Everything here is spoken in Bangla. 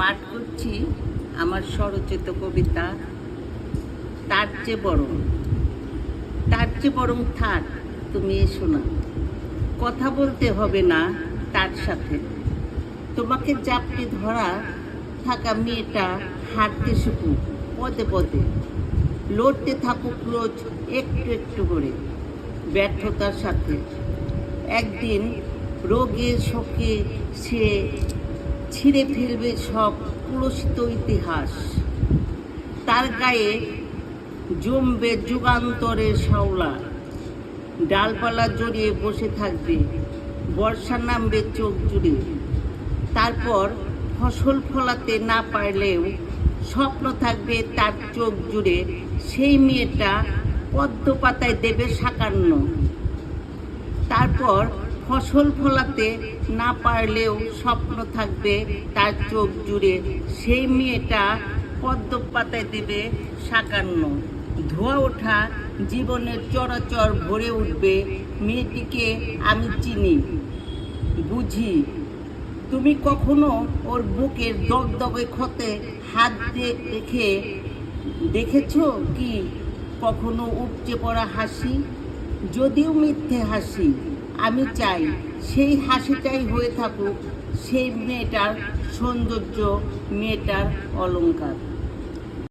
পাঠ করছি আমার স্বরচিত কবিতা, তার চেয়ে বরং, তার চেয়ে বরং থাক, তুমি এসো না। কথা বলতে হবে না তার সাথে। তোমাকে জাপটে ধরা থাকা মেয়েটা হাঁটতে শিখুক পদে পদে। লড়তে থাকুক রোজ একটু একটু করে ব্যর্থতার সাথে। একদিন রোগে শোকে সে ছিঁড়ে ফেলবে সব কুলসিত ইতিহাস। তার গায়ে জমবে যুগান্তরের শাওলা ডালপালা জড়িয়ে বসে থাকবে, বর্ষা নামবে চোখ জুড়ে। তারপর ফসল ফলাতে না পারলেও স্বপ্ন থাকবে তার চোখ জুড়ে, সেই মেয়েটা পদ্ম পাতায় দেবে সাকান্ন। তারপর ফসল ফলাতে না পারলেও স্বপ্ন থাকবে তার চোখ জুড়ে। সেই মেয়েটা পদ্ম পাতায় দেবে সাকান্ন। ধোয়া ওঠা জীবনের চরাচর ভরে উঠবে। মেয়েটিকে আমি চিনি। বুঝি। তুমি কখনো ওর বুকের দগদগে ক্ষতে হাত দিয়ে রেখে দেখেছ কি? কখনো উপচে পড়া হাসি? যদিও মিথ্যে হাসি আমি চাই সেই হাসিটাই হয়ে থাকুক সেই মেয়েটার সৌন্দর্য মেয়েটার অলংকার